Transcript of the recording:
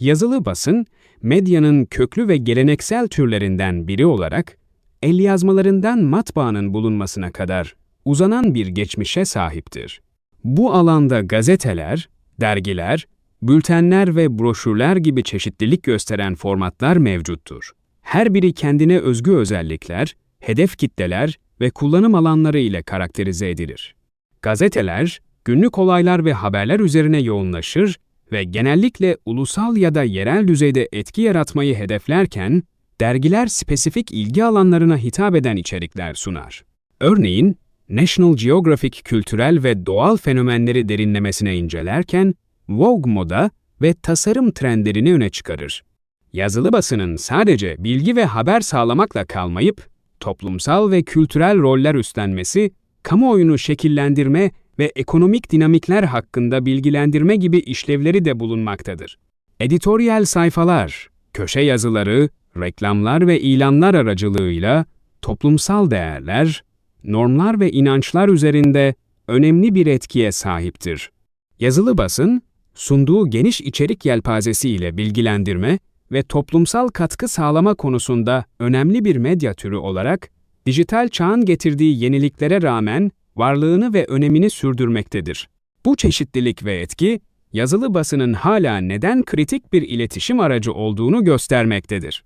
Yazılı basın, medyanın köklü ve geleneksel türlerinden biri olarak, el yazmalarından matbaanın bulunmasına kadar uzanan bir geçmişe sahiptir. Bu alanda gazeteler, dergiler, bültenler ve broşürler gibi çeşitlilik gösteren formatlar mevcuttur. Her biri kendine özgü özellikler, hedef kitleler ve kullanım alanları ile karakterize edilir. Gazeteler, günlük olaylar ve haberler üzerine yoğunlaşır ve genellikle ulusal ya da yerel düzeyde etki yaratmayı hedeflerken, dergiler spesifik ilgi alanlarına hitap eden içerikler sunar. Örneğin, National Geographic kültürel ve doğal fenomenleri derinlemesine incelerken, Vogue moda ve tasarım trendlerini öne çıkarır. Yazılı basının sadece bilgi ve haber sağlamakla kalmayıp, toplumsal ve kültürel roller üstlenmesi, kamuoyunu şekillendirme ve ekonomik dinamikler hakkında bilgilendirme gibi işlevleri de bulunmaktadır. Editoryal sayfalar, köşe yazıları, reklamlar ve ilanlar aracılığıyla toplumsal değerler, normlar ve inançlar üzerinde önemli bir etkiye sahiptir. Yazılı basın, sunduğu geniş içerik yelpazesi ile bilgilendirme ve toplumsal katkı sağlama konusunda önemli bir medya türü olarak, dijital çağın getirdiği yeniliklere rağmen varlığını ve önemini sürdürmektedir. Bu çeşitlilik ve etki, yazılı basının hala neden kritik bir iletişim aracı olduğunu göstermektedir.